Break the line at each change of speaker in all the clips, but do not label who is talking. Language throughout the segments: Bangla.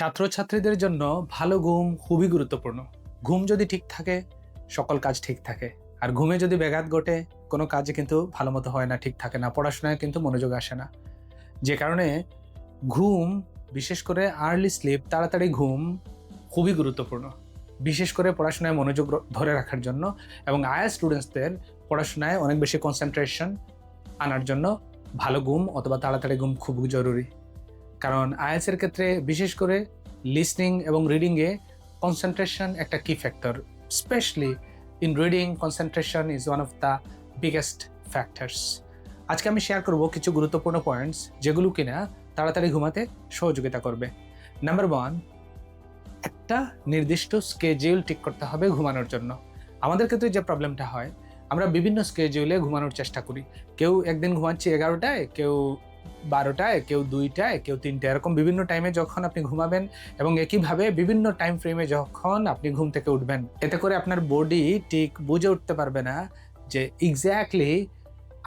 ছাত্রছাত্রীদের জন্য ভালো ঘুম খুবই গুরুত্বপূর্ণ। ঘুম যদি ঠিক থাকে, সকল কাজ ঠিক থাকে। আর ঘুমে যদি ব্যাঘাত ঘটে, কোনো কাজে কিন্তু ভালো মতো হয় না, ঠিক থাকে না, পড়াশোনায় কিন্তু মনোযোগ আসে না। যে কারণে ঘুম, বিশেষ করে আর্লি স্লিপ তাড়াতাড়ি ঘুম খুবই গুরুত্বপূর্ণ। বিশেষ করে পড়াশোনায় মনোযোগ ধরে রাখার জন্য এবং আয়া স্টুডেন্টসদের পড়াশোনায় অনেক বেশি কনসেন্ট্রেশন আনার জন্য ভালো ঘুম অথবা তাড়াতাড়ি ঘুম খুব জরুরি। কারণ আইএলসের ক্ষেত্রে বিশেষ করে লিসনিং এবং রিডিংয়ে কনসেন্ট্রেশন একটা কি factor specially in reading concentration is one of the biggest factors আজকে আমি শেয়ার করব কিছু গুরুত্বপূর্ণ পয়েন্টস যেগুলো কিনা তাড়াতাড়ি ঘুমাতে সহযোগিতা করবে। নাম্বার ওয়ান একটা নির্দিষ্ট স্কেজিউল ঠিক করতে হবে ঘুমানোর জন্য। আমাদের ক্ষেত্রে যে প্রবলেমটা হয়, আমরা বিভিন্ন স্কেজিউলে ঘুমানোর চেষ্টা করি। কেউ একদিন ঘুমাচ্ছি এগারোটায়, কেউ বারোটায়, কেউ দুইটায়, কেউ তিনটায়, এরকম বিভিন্ন টাইমে যখন আপনি ঘুমাবেন এবং একইভাবে বিভিন্ন টাইম ফ্রেমে যখন আপনি ঘুম থেকে উঠবেন, এতে করে আপনার বডি ঠিক বুঝে উঠতে পারবে না যে এক্স্যাক্টলি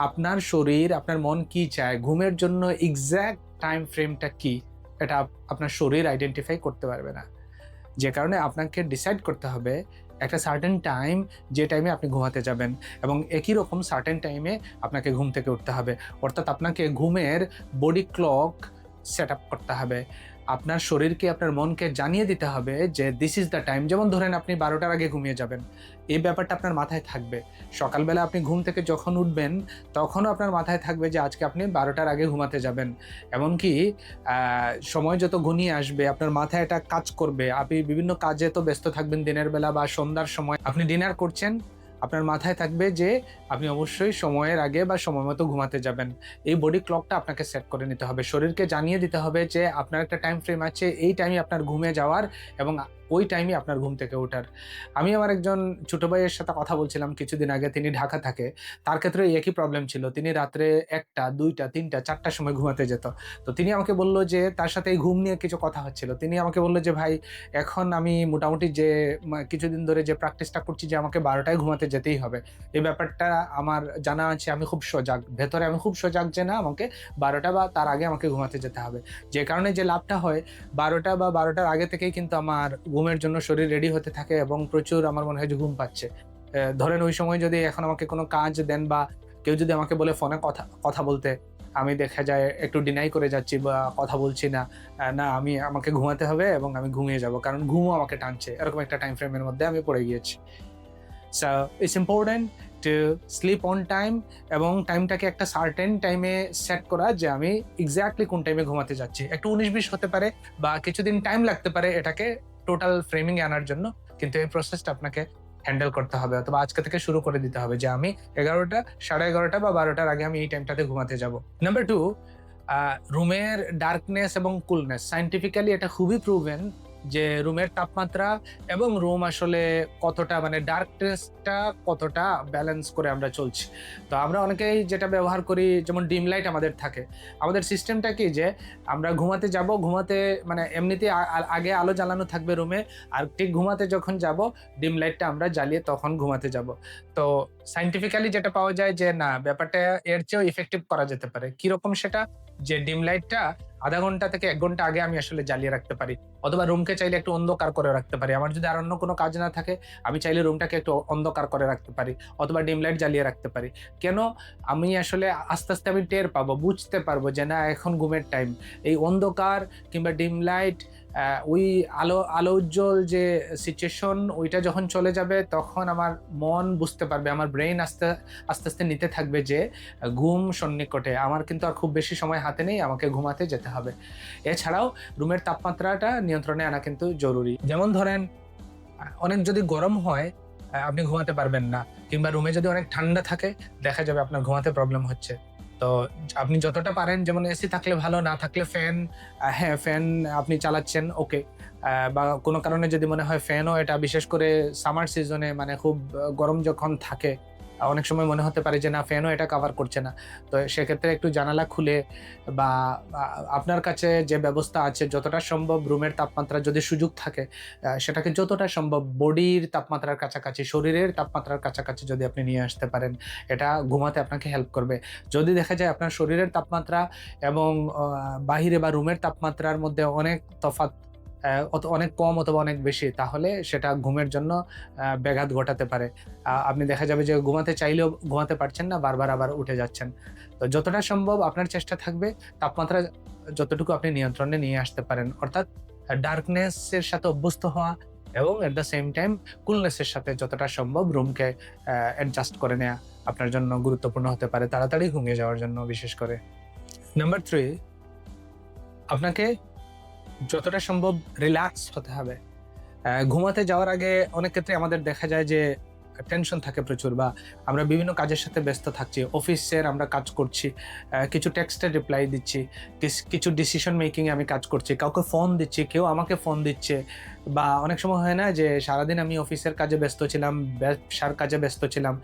আপনার শরীর, আপনার মন কি চায়, ঘুমের জন্য এক্স্যাক্ট টাইম ফ্রেমটা কি, এটা আপনার শরীর আইডেন্টিফাই করতে পারবে না। যে কারণে আপনাকে ডিসাইড করতে হবে একটা সার্টেন টাইম যে টাইমে আপনি ঘুমাতে যাবেন এবং একই রকম সার্টেন টাইমে আপনাকে ঘুম থেকে উঠতে হবে। অর্থাৎ আপনাকে ঘুমের বডি ক্লক সেট আপ করতে হবে। আপনার শরীরকে, আপনার মনকে জানিয়ে দিতে হবে যে দিস ইজ দ্য টাইম যেমন ধরেন আপনি বারোটার আগে ঘুমিয়ে যাবেন, এই ব্যাপারটা আপনার মাথায় থাকবে। সকালবেলা আপনি ঘুম থেকে যখন উঠবেন, তখনও আপনার মাথায় থাকবে যে, আজকে আপনি বারোটার আগে ঘুমাতে যাবেন। এমনকি সময় যত ঘনিয়ে আসবে, আপনার মাথায় এটা কাজ করবে। আপনি বিভিন্ন কাজে তো ব্যস্ত থাকবেন দিনের বেলা বা সন্ধ্যার সময়। আপনি ডিনার করছেন আপনার মাথায় থাকবে যে আপনি অবশ্যই সময়ের আগে বা সময় মতো ঘুমাতে যাবেন। এই বডি ক্লকটা আপনাকে সেট করে নিতে হবে। শরীরকে জানিয়ে দিতে হবে যে আপনার একটা টাইম ফ্রেম আছে, এই টাইমে আপনার ঘুমে যাওয়ার এবং ওই টাইমে আপনার ঘুম থেকে ওঠার। আমি আমার একজন ছোটো ভাইয়ের সাথে কথা বলছিলাম কিছুদিন আগে, তিনি ঢাকা থাকে। তার ক্ষেত্রে একই প্রবলেম ছিল। তিনি রাত্রে একটা, দুইটা, তিনটা, চারটার সময় ঘুমাতে যেত। তো তিনি আমাকে বলল যে, তার সাথে এই ঘুম নিয়ে কিছু কথা হচ্ছিল। তিনি আমাকে বলল যে, ভাই, এখন আমি মোটামুটি যে কিছুদিন ধরে যে প্র্যাকটিসটা করছি যে, আমাকে বারোটায় ঘুমাতে যেতেই হবে। এই ব্যাপারটা আমার জানা আছে। আমি খুব সজাগ। ভেতরে আমি খুব সজাগ যে, না, আমাকে বারোটা বা তার আগে আমাকে ঘুমাতে যেতে হবে। যে কারণে যে লাভটা হয়, বারোটা বা বারোটার আগে থেকেই কিন্তু আমার ঘুমের জন্য শরীর রেডি হতে থাকে এবং প্রচুর আমার মনে হয় যে ঘুম পাচ্ছে। ধরেন ওই সময় যদি এখন আমাকে কোনো কাজ দেন বা কেউ যদি আমাকে বলে ফোনে কথা কথা বলতে, আমি দেখা যায় একটু ডিনাই করে যাচ্ছি বা কথা বলছি না না, আমি, আমাকে ঘুমাতে হবে এবং আমি ঘুমিয়ে যাব, কারণ ঘুমও আমাকে টানছে। এরকম একটা টাইম ফ্রেমের মধ্যে আমি পড়ে গিয়েছি। So it's important to sleep on time এবং টাইমটাকে একটা সার্টেন টাইমে সেট করা যে আমি এক্স্যাক্টলি কোন টাইমে ঘুমাতে যাচ্ছি। একটু উনিশ বিশ হতে পারে বা কিছুদিন টাইম লাগতে পারে এটাকে টোটাল ফ্রেমিং আনার জন্য কিন্তু এই প্রসেসটা আপনাকে হ্যান্ডেল করতে হবে অথবা আজকে থেকে শুরু করে দিতে হবে যে আমি এগারোটা, সাড়ে এগারোটা বা বারোটার আগে আমি এই টাইমটাতে ঘুমাতে যাব। নাম্বার টু রুমের ডার্কনেস এবং কুলনেস সাইন্টিফিক্যালি এটা খুবই প্রুভেন যে রুমের তাপমাত্রা এবং রুম আসলে কতটা মানে ডার্কনেসটা কতটা ব্যালেন্স করে আমরা চলছি। তো আমরা অনেকেই যেটা ব্যবহার করি, যেমন ডিম লাইট আমাদের থাকে। আমাদের সিস্টেমটা কি যে, আমরা ঘুমাতে যাব, ঘুমাতে মানে এমনিতে আগে আলো জ্বালানো থাকবে রুমে, আর ঠিক ঘুমাতে যখন যাব ডিম লাইটটা আমরা জ্বালিয়ে তখন ঘুমাতে যাব। তো সাইন্টিফিক্যালি যেটা পাওয়া যায় যে, না, ব্যাপারটা এর চেয়েও ইফেক্টিভ করা যেতে পারে। কীরকম সেটা? যে ডিম লাইটটা আধা ঘণ্টা থেকে এক ঘণ্টা আগে আমি আসলে জ্বালিয়ে রাখতে পারি। অথবা রুমকে চাইলে একটু অন্ধকার করে রাখতে পারি। আমার যদি আর অন্য কোনো কাজ না থাকে, আমি চাইলে রুমটাকে একটু অন্ধকার করে রাখতে পারি। অথবা ডিম লাইট জ্বালিয়ে রাখতে পারি। কেন? আমি আসলে আস্তে আস্তে আমি টের পাবো, বুঝতে পারব যে না, এখন ঘুমের টাইম এই অন্ধকার কিংবা ডিম লাইট ওই আলো আলো উজ্জ্বল যে সিচুয়েশন ওইটা যখন চলে যাবে, তখন আমার মন বুঝতে পারবে, আমার ব্রেন আস্তে আস্তে আস্তে নিতে থাকবে যে, ঘুম সন্নিকটে। আমার কিন্তু আর খুব বেশি সময় হাতে নেই, আমাকে ঘুমাতে যেতে হবে। এছাড়াও, রুমের তাপমাত্রাটা নিয়ন্ত্রণে আনা কিন্তু জরুরি। যেমন ধরেন, অনেক যদি গরম হয় আপনি ঘুমাতে পারবেন না। কিংবা রুমে যদি অনেক ঠান্ডা থাকে, দেখা যাবে আপনার ঘুমাতে প্রবলেম হচ্ছে। তো আপনি যতটা পারেন যেমন এসি থাকলে ভালো, না থাকলে ফ্যান হ্যাঁ ফ্যান আপনি চালাচ্ছেন ওকে বা কোনো কারণে যদি মনে হয় ফ্যানও এটা, বিশেষ করে সামার সিজনে মানে খুব গরম যখন থাকে অনেক সময় মনে হতে পারে যে না ফ্যানও এটা কভার করছে না। তো সেক্ষেত্রে একটু জানালা খুলে বা আপনার কাছে যে ব্যবস্থা আছে যতটা সম্ভব রুমের তাপমাত্রা যদি সুযোগ থাকে সেটাকে যতটা সম্ভব বডির তাপমাত্রার কাছাকাছি শরীরের তাপমাত্রার কাছাকাছি যদি আপনি নিয়ে আসতে পারেন এটা ঘুমাতে আপনাকে হেল্প করবে। যদি দেখা যায় আপনার শরীরের তাপমাত্রা এবং বাহিরে বা রুমের তাপমাত্রার মধ্যে অনেক আহ, অত- অনেক কম অথবা অনেক বেশি, তাহলে সেটা ঘুমের জন্য ব্যাঘাত ঘটাতে পারে। আপনি দেখা যাবে যে ঘুমাতে চাইলেও ঘুমাতে পারছেন না, বারবার আবার উঠে যাচ্ছেন। তো যতটা সম্ভব আপনার চেষ্টা থাকবে, তাপমাত্রা যতটুকু আপনি নিয়ন্ত্রণে নিয়ে আসতে পারেন। অর্থাৎ ডার্কনেসের সাথে অভ্যস্ত হওয়া এবং এট দ্য সেম টাইম কুলনেসের সাথে যতটা সম্ভব রুমকে অ্যাডজাস্ট করে নেওয়া আপনার জন্য গুরুত্বপূর্ণ হতে পারে। তাড়াতাড়ি ঘুমিয়ে যাওয়ার জন্য বিশেষ করে। নাম্বার থ্রি আপনাকে যতটা সম্ভব রিল্যাক্স হতে হবে। ঘুমাতে যাওয়ার আগে অনেক ক্ষেত্রে আমাদের দেখা যায় যে টেনশন থাকে প্রচুর বা আমরা বিভিন্ন কাজের সাথে ব্যস্ত থাকছি, অফিসের আমরা কাজ করছি কিছু টেক্সটের রিপ্লাই দিচ্ছি কিছু ডিসিশন মেকিং আমি কাজ করছি, কাউকে ফোন দিচ্ছি, কেউ আমাকে ফোন দিচ্ছে বা অনেক সময় হয় না যে সারাদিন আমি অফিসের কাজে ব্যস্ত ছিলাম, ব্যবসার কাজে ব্যস্ত ছিলাম,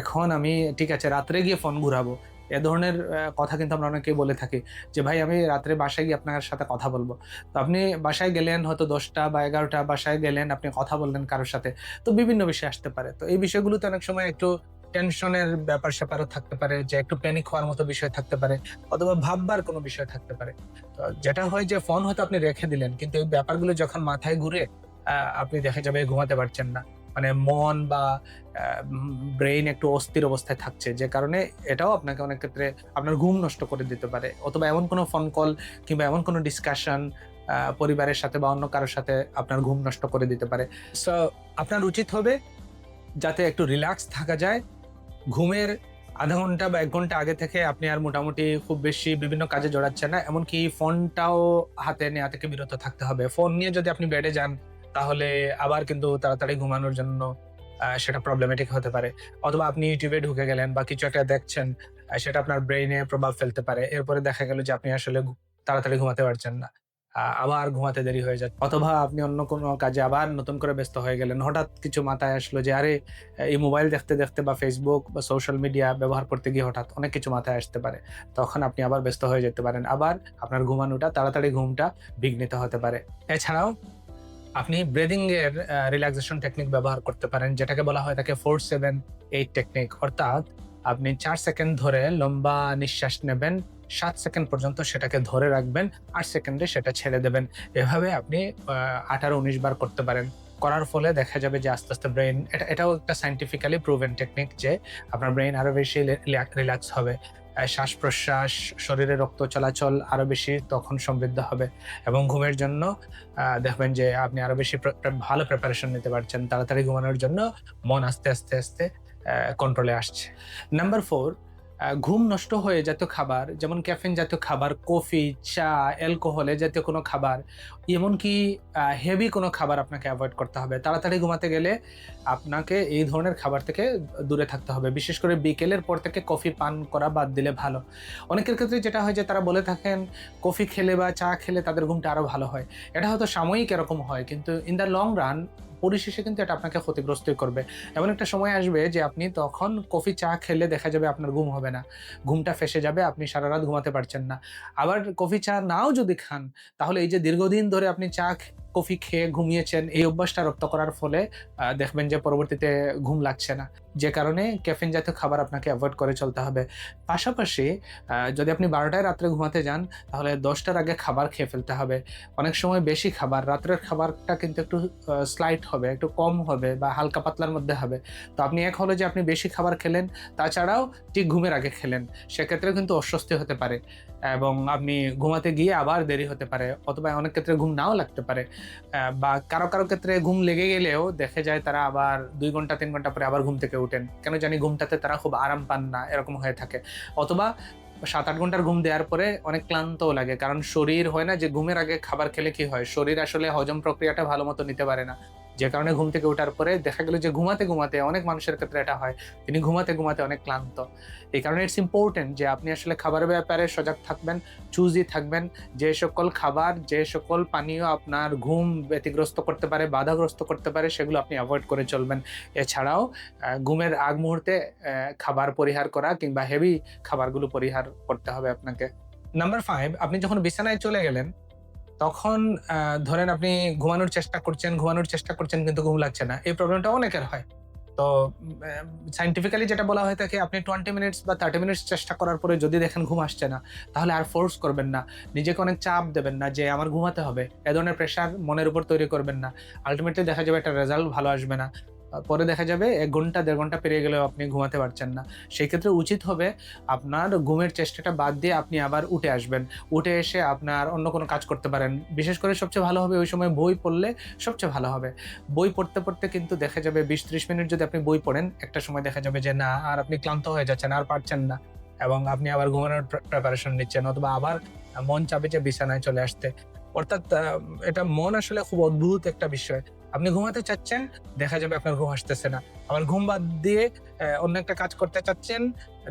এখন আমি ঠিক আছে রাত্রে গিয়ে ফোন ঘুরাবো। এ ধরনের কথা কিন্তু আমরা অনেকেই বলে থাকি যে, ভাই, আমি রাত্রে বাসায় গিয়ে আপনার সাথে কথা বলব। তো আপনি বাসায় গেলেন হয়তো দশটা বা এগারোটা, বাসায় গেলেন, আপনি কথা বললেন কারোর সাথে, তো বিভিন্ন বিষয় আসতে পারে। তো এই বিষয়গুলোতে অনেক সময় একটু টেনশনের ব্যাপার স্যাপারও থাকতে পারে, যে একটু প্যানিক হওয়ার মতো বিষয় থাকতে পারে, অথবা ভাববার কোনো বিষয় থাকতে পারে। তো যেটা হয় যে ফোন হয়তো আপনি রেখে দিলেন, কিন্তু এই ব্যাপারগুলো যখন মাথায় ঘুরে আপনি দেখা যাবে ঘুমাতে পারছেন না। মানে মন বা ব্রেইন একটু অস্থির অবস্থায় থাকছে, যে কারণে এটাও আপনাকে অনেক ক্ষেত্রে আপনার ঘুম নষ্ট করে দিতে পারে। অথবা এমন কোনো ফোন কল কিংবা এমন কোনো ডিসকাশন পরিবারের সাথে বা অন্য কারোর সাথে আপনার ঘুম নষ্ট করে দিতে পারে। সো আপনার উচিত হবে যাতে একটু রিল্যাক্স থাকা যায়। ঘুমের আধা ঘণ্টা বা এক ঘণ্টা আগে থেকে আপনি আর মোটামুটি খুব বেশি বিভিন্ন কাজে জড়াচ্ছেন না, এমনকি ফোনটাও হাতে নেওয়া থেকে বিরত থাকতে হবে। ফোন নিয়ে যদি আপনি বেডে যান তাহলে আবার কিন্তু তাড়াতাড়ি ঘুমানোর জন্য সেটা প্রবলেমেটিক হতে পারে। অথবা আপনি ইউটিউবে ঢুকে গেলেন বা কিছু একটা দেখছেন সেটা আপনার ব্রেইনে প্রভাব ফেলতে পারে। এরপরে দেখা গেল যে আপনি আসলে তাড়াতাড়ি ঘুমাতে পারছেন না। আবার ঘুমাতে দেরি হয়ে যাচ্ছে। অথবা আপনি অন্য কোনো কাজে আবার নতুন করে ব্যস্ত হয়ে গেলেন। হঠাৎ কিছু মাথায় আসলো যে, আরে এই মোবাইল দেখতে দেখতে বা ফেসবুক বা সোশ্যাল মিডিয়া ব্যবহার করতে গিয়ে হঠাৎ অনেক কিছু মাথায় আসতে পারে। তখন আপনি আবার ব্যস্ত হয়ে যেতে পারেন। আবার আপনার ঘুমানোটা, তাড়াতাড়ি ঘুমটা বিঘ্নিত হতে পারে। এছাড়াও আপনি ব্রিদিং এর রিল্যাক্সেশন টেকনিক ব্যবহার করতে পারেন, যেটাকে বলা হয় তাকে ফোর সেভেন এইট টেকনিক অর্থাৎ আপনি চার সেকেন্ড ধরে লম্বা নিঃশ্বাস নেবেন, সাত সেকেন্ড পর্যন্ত সেটাকে ধরে রাখবেন, আট সেকেন্ডে সেটা ছেড়ে দেবেন। এভাবে আপনি আঠারো উনিশ বার করতে পারেন। করার ফলে দেখা যাবে যে আস্তে আস্তে ব্রেন এটা, এটাও একটা সাইন্টিফিক্যালি প্রুভেন টেকনিক যে আপনার ব্রেন আরও বেশি রিল্যাক্স হবে। শ্বাস প্রশ্বাস শরীরে রক্ত চলাচল আরও বেশি তখন সমৃদ্ধ হবে এবং ঘুমের জন্য দেখবেন যে আপনি আরও বেশি ভালো প্রিপারেশন নিতে পারছেন। তাড়াতাড়ি ঘুমানোর জন্য মন আস্তে আস্তে আস্তে কন্ট্রোলে আসছে। নাম্বার ফোর ঘুম নষ্ট হয়ে জাতীয় খাবার, যেমন ক্যাফেন জাতীয় খাবার, কফি, চা, অ্যালকোহলে জাতীয় কোনো খাবার, এমনকি হেভি কোনো খাবার আপনাকে অ্যাভয়েড করতে হবে। তাড়াতাড়ি ঘুমাতে গেলে আপনাকে এই ধরনের খাবার থেকে দূরে থাকতে হবে। বিশেষ করে বিকেলের পর থেকে কফি পান করা বাদ দিলে ভালো। অনেকের ক্ষেত্রে যেটা হয় যে, তারা বলে থাকেন, কফি খেলে বা চা খেলে তাদের ঘুমটা আরও ভালো হয়। এটা হয়তো সাময়িক এরকম হয়, কিন্তু ইন দ্য লং রান পরিশেষে কিন্তু এটা আপনাকে ক্ষতিগ্রস্তই করবে। এমন একটা সময় আসবে যে আপনি তখন কফি, চা খেলে দেখা যাবে আপনার ঘুম হবে না। ঘুমটা ফেসে যাবে, আপনি সারা রাত ঘুমাতে পারছেন না। আবার কফি, চা নাও যদি খান, তাহলে এই যে দীর্ঘদিন ধরে আপনি চা কফি খেয়ে ঘুমিয়েছেন, এই অভ্যাসটা রপ্ত করার ফলে দেখবেন যে পরবর্তীতে ঘুম লাগছে না। যে কারণে ক্যাফিন জাতীয় খাবার আপনাকে অ্যাভয়েড করে চলতে হবে। পাশাপাশি যদি আপনি বারোটায় রাত্রে ঘুমাতে যান, তাহলে দশটার আগে খাবার খেয়ে ফেলতে হবে। অনেক সময় বেশি খাবার, রাত্রের খাবারটা কিন্তু একটু স্লাইট হবে, একটু কম হবে বা হালকা পাতলার মধ্যে হবে। তো আপনি এক হলো যে আপনি বেশি খাবার খেলেন, তাছাড়াও ঠিক ঘুমের আগে খেলেন সেক্ষেত্রে কিন্তু অস্বস্তি হতে পারে। এবং আপনি ঘুমাতে গিয়ে আবার দেরি হতে পারে, অথবা অনেক ক্ষেত্রে ঘুম নাও লাগতে পারে। বা কারও কারও ক্ষেত্রে ঘুম লেগে গেলেও দেখে যায় তারা আবার দুই ঘণ্টা, তিন ঘণ্টা পরে আবার ঘুম থেকে উঠেন কেন জানি ঘুমটাতে তারা খুব আরাম পান না, এরকম হয়ে থাকে। অথবা সাত আট ঘণ্টার ঘুম দেওয়ার পরে অনেক ক্লান্তও লাগে, কারণ শরীর হয় না যে ঘুমের আগে খাবার খেলে কি হয়? শরীর আসলে হজম প্রক্রিয়াটা ভালো মতো নিতে পারে না। যে কারণে ঘুম থেকে ওঠার পরে দেখা গেল যে ঘুমাতে ঘুমাতে অনেক মানুষের ক্ষেত্রে এটা হয়, তিনি ঘুমাতে ঘুমাতে অনেক ক্লান্ত। এই কারণে ইটস ইম্পর্টেন্ট যে আপনি আসলে খাবারের ব্যাপারে সজাগ থাকবেন চুজি থাকবেন, যে সকল খাবার, যে সকল পানীয় আপনার ঘুম ব্যতিগ্রস্ত করতে পারে, বাধাগ্রস্ত করতে পারে, সেগুলো আপনি অ্যাভয়েড করে চলবেন। এছাড়াও ঘুমের আগ মুহূর্তে খাবার পরিহার করা কিংবা হেভি খাবারগুলো পরিহার করতে হবে আপনাকে। নাম্বার ফাইভ আপনি যখন বিছানায় চলে গেলেন তখন ধরেন আপনি ঘুমানোর চেষ্টা করছেন, ঘুমানোর চেষ্টা করছেন কিন্তু ঘুম লাগছে না। এই প্রবলেমটা অনেকের হয়। তো সাইন্টিফিক্যালি যেটা বলা হয়ে থাকে, আপনি টোয়েন্টি মিনিটস বা থার্টি মিনিটস চেষ্টা করার পরে যদি দেখেন ঘুম আসছে না, তাহলে আর ফোর্স করবেন না। নিজেকে অনেক চাপ দেবেন না যে আমার ঘুমাতে হবে। এ ধরনের প্রেশার মনের উপর তৈরি করবেন না। আলটিমেটলি দেখা যাবে একটা রেজাল্ট ভালো আসবে না। পরে দেখা যাবে এক ঘণ্টা, দেড় ঘণ্টা পেরিয়ে গেলেও আপনি ঘুমাতে পারছেন না। সেই ক্ষেত্রে উচিত হবে আপনার ঘুমের চেষ্টাটা বাদ দিয়ে আপনি আবার উঠে আসবেন। উঠে এসে আপনার অন্য কোনো কাজ করতে পারেন। বিশেষ করে সবচেয়ে ভালো হবে ওই সময় বই পড়লে সবচেয়ে ভালো হবে। বই পড়তে পড়তে কিন্তু দেখা যাবে বিশ ত্রিশ মিনিট যদি আপনি বই পড়েন, একটা সময় দেখা যাবে যে না, আর আপনি ক্লান্ত হয়ে যাচ্ছেন, আর পারছেন না। এবং আপনি আবার ঘুমানোর প্রিপারেশন নিচ্ছেন অথবা আবার মন চাবে যে বিছানায় চলে আসতে। অর্থাৎ এটা মন আসলে খুব অদ্ভুত একটা বিষয়। আপনি ঘুমাতে চাচ্ছেন, দেখা যাবে আপনার ঘুম আসতেছে না। আবার ঘুম বাদ দিয়ে অন্য একটা কাজ করতে চাচ্ছেন,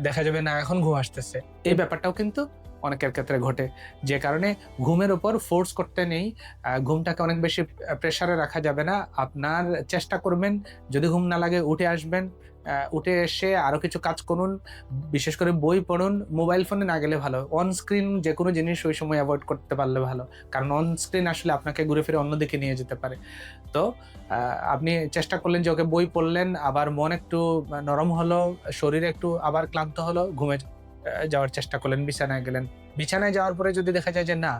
দেখা যাবে না, এখন ঘুম আসতেছে। এই ব্যাপারটাও কিন্তু অনেকের ক্ষেত্রে ঘটে। যে কারণে ঘুমের উপর ফোর্স করতে নেই ঘুমটাকে অনেক বেশি প্রেশারে রাখা যাবে না। আপনার চেষ্টা করবেন, যদি ঘুম না লাগে, উঠে আসবেন। উঠে এসে আরও কিছু কাজ করুন, বিশেষ করে বই পড়ুন মোবাইল ফোনে না গেলে ভালো। অন স্ক্রিন যে কোনো জিনিস ওই সময় অ্যাভয়েড করতে পারলে ভালো। কারণ অন স্ক্রিন আসলে আপনাকে ঘুরে ফিরে অন্যদিকে নিয়ে যেতে পারে। তো আপনি চেষ্টা করলেন যে ওকে বই পড়লেন, আবার মন একটু নরম হলো, শরীর একটু আবার ক্লান্ত হলো, ঘুমে যাওয়ার চেষ্টা করলেন, বিছানায় গেলেন। বিছানায় যাওয়ার পরে যদি দেখা যায় যে না,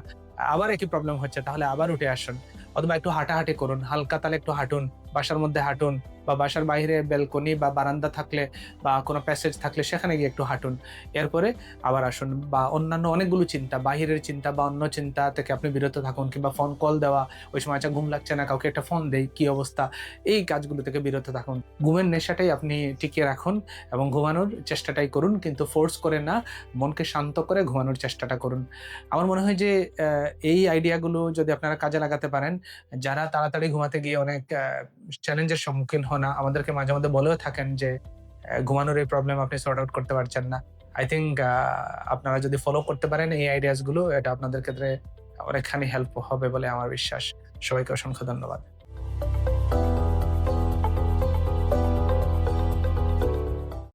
আবার একই প্রবলেম হচ্ছে, তাহলে আবার উঠে আসুন। অথবা একটু হাঁটাহাঁটি করুন, হালকা তালে একটু হাঁটুন। বাসার মধ্যে হাঁটুন বা বাসার বাইরে ব্যালকনি বা বারান্দা থাকলে বা কোনো প্যাসেজ থাকলে সেখানে গিয়ে একটু হাঁটুন। এরপরে আবার আসুন বা অন্যান্য অনেকগুলো চিন্তা, বাহিরের চিন্তা বা অন্য চিন্তা থেকে আপনি বিরত থাকুন কিংবা ফোন কল দেওয়া, ওই সময় আচ্ছা ঘুম লাগছে না, কাউকে একটা ফোন দেই, কি অবস্থা? এই কাজগুলো থেকে বিরত থাকুন। ঘুমের নেশাটাই আপনি টিকিয়ে রাখুন এবং ঘুমানোর চেষ্টাটাই করুন, কিন্তু ফোর্স করে না, মনকে শান্ত করে ঘুমানোর চেষ্টাটা করুন। আমার মনে হয় যে এই আইডিয়াগুলো যদি আপনারা কাজে লাগাতে পারেন, যারা তাড়াতাড়ি ঘুমাতে গিয়ে অনেক চ্যালেঞ্জের সম্মুখীন হন আমাদেরকে মাঝে মধ্যে বলেও থাকেন যে ঘুমানোর এই প্রবলেম আপনি সর্ট আউট করতে পারছেন না। আই থিঙ্ক আপনারা যদি ফলো করতে পারেন এই আইডিয়াসগুলো এটা আপনাদের ক্ষেত্রে অনেকখানি হেল্প হবে বলে আমার বিশ্বাস। সবাইকে অসংখ্য ধন্যবাদ।